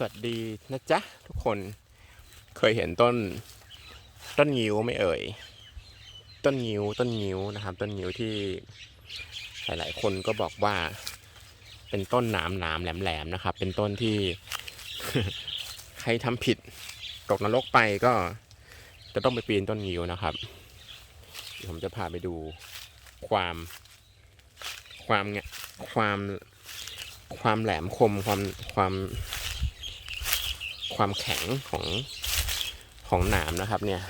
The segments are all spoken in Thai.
สวัสดีนะจ๊ะทุกคนเคยเห็นต้นต้นงิ้วไหม่เอ่ย ต้นงิ้วต้นงิ้วนะครับ ต้นงิ้วที่หลายๆ คนก็บอกว่า เป็นต้นหนามหนามแหลมแหลมๆนะครับ เป็นต้นที่ใครทำผิดตกนรกไปก็ จะต้องไปปีนต้นงิ้วนะครับเดี๋ยวผมจะพาไปดูความ ความเงความความแหลมคมความความ ความแข็งของของหนามนะครับ เนี่ย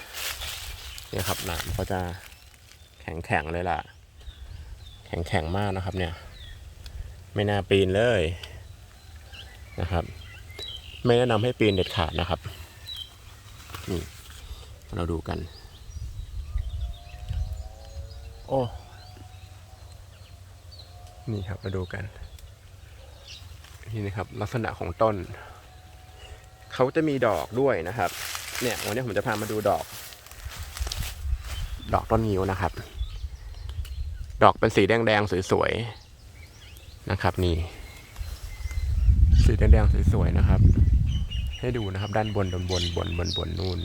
เนี่ยครับหนามเขาจะแข็งแข็งเลยล่ะ แข็งแข็งมากนะครับ เนี่ย ไม่น่าปีนเลยนะครับ ไม่แนะนำให้ปีนเด็ดขาดนะครับนี่เราดูกัน โอ้นี่ครับมาดูกัน นี่นะครับ ลักษณะของต้น เขาจะมีดอกด้วยนะครับ เนี่ยวันนี้ผมจะพามาดูดอก ดอกต้นงิ้วนะครับ ดอกเป็นสีแดงๆสวยๆนะครับ นี่ สีแดงๆสวยๆนะครับ ให้ดูนะครับ ด้านบนบนบนบนบนบนนู่น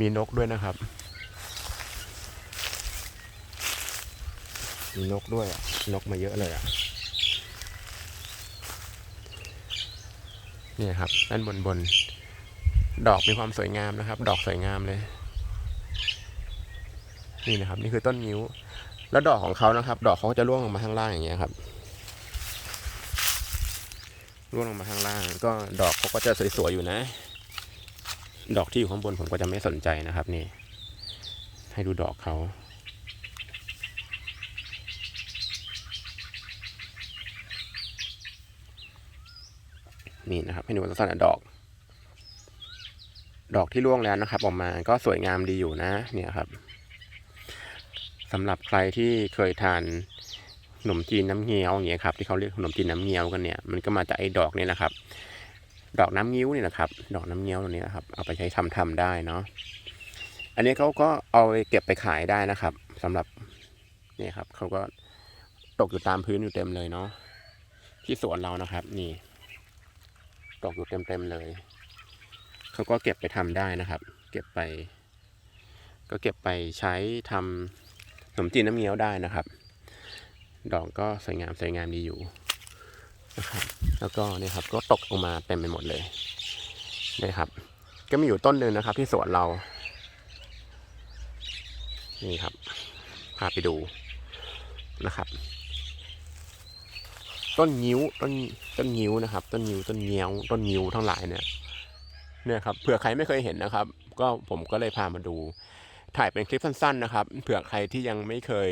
มีนกด้วยนะครับ มีนกด้วยอะนกมาเยอะเลยอะ นี่ครับด้านบนบน ดอกมีความสวยงามนะครับ ดอกสวยงามเลย นี่นะครับ นี่คือต้นงิ้ว แล้วดอกของเขานะครับ ดอกเขาจะร่วงลงมาข้างล่างอย่างเงี้ยครับร่วงลงมาข้างล่าง ก็ดอกเขาก็จะสวยๆอยู่นะ ดอกที่อยู่ข้างบนผมก็จะไม่สนใจนะครับ นี่ ให้ดูดอกเขา นี่นะครับ ให้ดูลักษณะดอก ดอกที่ร่วงแล้วนะครับ ออกมาก็สวยงามดีอยู่นะ เนี่ยครับสำหรับใครที่เคยทานขนมจีนน้ำเงี้ยวอย่างเงี้ยครับที่เขาเรียกขนมจีนน้ำเงี้ยวกันเนี่ยมันก็มาจากไอ้ดอกนี่นะครับ ดอกน้ำงิ้วนี่นะครับ ดอกน้ำเงี้ยวตัวนี้นะครับ เอาไปใช้ทำทำได้เนาะอันนี้เขาก็เอาไปเก็บไปขายได้นะครับสำหรับเนี่ยครับเขาก็ตกอยู่ตามพื้นอยู่เต็มเลยเนาะที่สวนเรานะครับ นี่ ตกอยู่เต็มๆเลย เขาก็เก็บไปทำได้นะครับ เก็บไป ก็เก็บไปใช้ทำขนมจีนน้ำเงี้ยวได้นะครับ ดอกก็สวยงามสวยงามดีอยู่นะครับแล้วก็เนี่ยครับก็ตกลงมาเต็มไปหมดเลยนี่ครับ ก็มีอยู่ต้นหนึ่งนะครับ ที่สวนเรานี่ครับพาไปดูนะครับ ต้นงิ้วต้นต้นงิ้วนะครับ ต้นงิ้วต้นเงี้ยวต้นงิ้วทั้งหลายเนี่ยเนี่ยครับเผื่อใครไม่เคยเห็นนะครับ ก็ผมก็เลยพามาดู ถ่ายเป็นคลิปสั้น ๆ นะครับ เผื่อใครที่ยังไม่เคย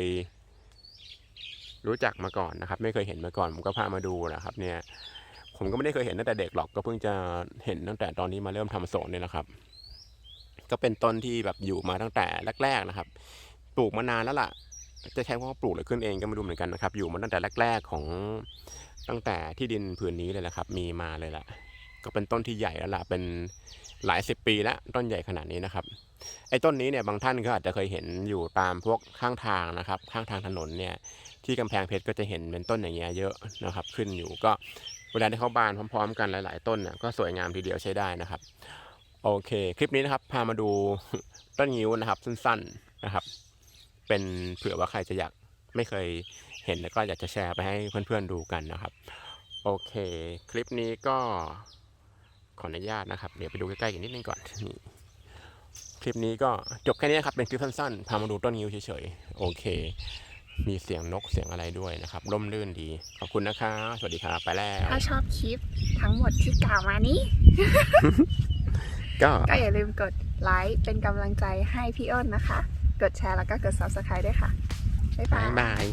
รู้จักมาก่อนนะครับ ไม่เคยเห็นมาก่อน ผมก็พามาดูนะครับ เนี่ย ผมก็ไม่ได้เคยเห็นตั้งแต่เด็กหรอกก็เพิ่งจะเห็นตั้งแต่ตอนนี้มาเริ่มทำสวนเนี่ยนะครับ ก็เป็นต้นที่แบบอยู่มาตั้งแต่แรกๆนะครับ ปลูกมานานแล้วล่ะ จะใช้ว่าปลูกหรือขึ้นเองก็ไม่รู้เหมือนกันนะครับ อยู่มาตั้งแต่แรก ๆของตั้งแต่ที่ดินผืนนี้เลยแหละครับ มีมาเลยล่ะก็เป็นต้นที่ใหญ่แล้วล่ะเป็นหลายสิบปีแล้วต้นใหญ่ขนาดนี้นะครับไอ้ต้นนี้เนี่ยบางท่านก็อาจจะเคยเห็นอยู่ตามพวกข้างทางนะครับ ข้างทางถนนเนี่ยที่กำแพงเพชรก็จะเห็นเป็นต้นอย่างเงี้ยเยอะนะครับ ขึ้นอยู่ก็เวลาที่เขาบานพร้อม ๆ กันหลาย ๆ ต้นน่ะก็สวยงามทีเดียวใช้ได้นะครับ โอเค คลิปนี้นะครับพามาดูต้นงิ้วนะครับ สั้น ๆนะครับ เป็นเผื่อว่าใครจะอยากไม่เคยเห็นแล้วก็อยากจะแชร์ไปให้เพื่อนๆดูกันนะครับ โอเคคลิปนี้ก็ขออนุญาตนะครับ เดี๋ยวไปดูใกล้ๆกันนิดนึงก่อนนี่คลิปนี้ก็จบแค่นี้นะครับเป็นคลิปสั้นๆพามาดูต้นงิ้วเฉยๆโอเค มีเสียงนกเสียงอะไรด้วยนะครับร่มรื่นดีขอบคุณนะคะสวัสดีครับไปแล้ว ถ้าชอบคลิปทั้งหมดที่กล่าวมานี้ ก็ ก็อย่าลืมกดไลค์เป็นกำลังใจให้พี่อ้นนะคะ กดแชร์แล้วก็กด subscribe ด้วยค่ะ บ๊ายบาบายย บาย